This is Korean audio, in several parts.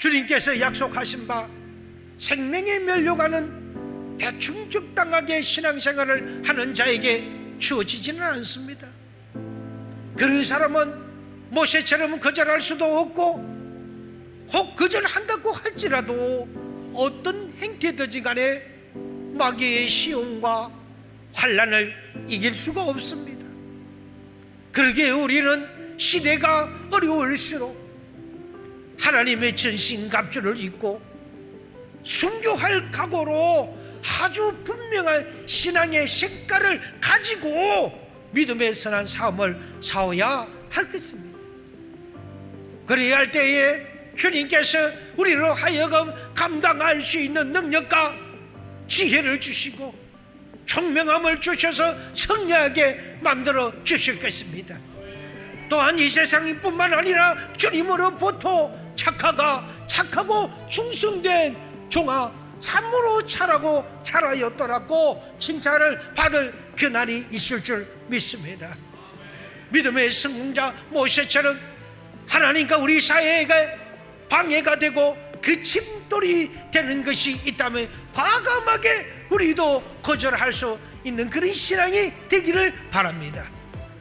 주님께서 약속하신 바 생명의 멸류관은 대충 적당하게 신앙생활을 하는 자에게 주어지지는 않습니다. 그런 사람은 모세처럼 거절할 수도 없고 혹 거절한다고 할지라도 어떤 행태든지 간에 마귀의 시험과 환란을 이길 수가 없습니다. 그러기에 우리는 시대가 어려울수록 하나님의 전신갑주를 입고 순교할 각오로 아주 분명한 신앙의 색깔을 가지고 믿음의 선한 삶을 사어야 할 것입니다. 그래야 할 때에 주님께서 우리로 하여금 감당할 수 있는 능력과 지혜를 주시고 총명함을 주셔서 성리하게 만들어 주실 것입니다. 또한 이 세상이 뿐만 아니라 주님으로부터 착하가 착하고 충성된 종아 참으로 잘하고 잘하였더라고 칭찬을 받을 그날이 있을 줄 믿습니다. 믿음의 성공자 모세처럼 하나님과 우리 사회에 방해가 되고 그 침돌이 되는 것이 있다면 과감하게 우리도 거절할 수 있는 그런 신앙이 되기를 바랍니다.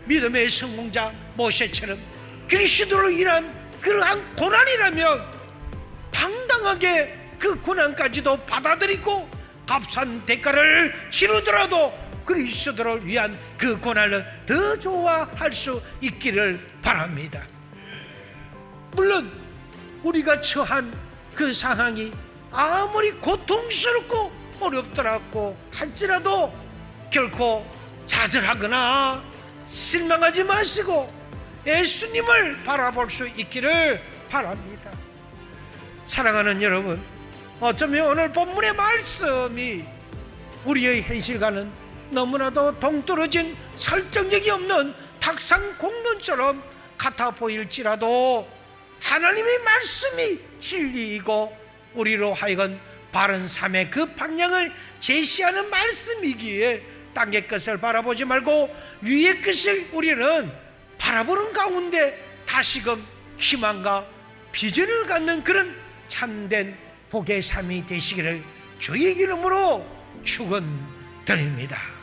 믿음의 성공자 모세처럼 그리스도로 인한 그러한 고난이라면 당당하게 그 고난까지도 받아들이고 값싼 대가를 치르더라도 그리스도를 위한 그 고난을 더 좋아할 수 있기를 바랍니다. 물론 우리가 처한 그 상황이 아무리 고통스럽고 어렵더라고 할지라도 결코 좌절하거나 실망하지 마시고 예수님을 바라볼 수 있기를 바랍니다. 사랑하는 여러분, 어쩌면 오늘 본문의 말씀이 우리의 현실과는 너무나도 동떨어진 설정력이 없는 탁상 공론처럼 같아 보일지라도 하나님의 말씀이 진리이고 우리로 하여금 바른 삶의 그 방향을 제시하는 말씀이기에 땅의 것을 바라보지 말고 위의 것을 우리는 바라보는 가운데 다시금 희망과 비전을 갖는 그런 참된 복의 삶이 되시기를 주의 이름으로 축원드립니다.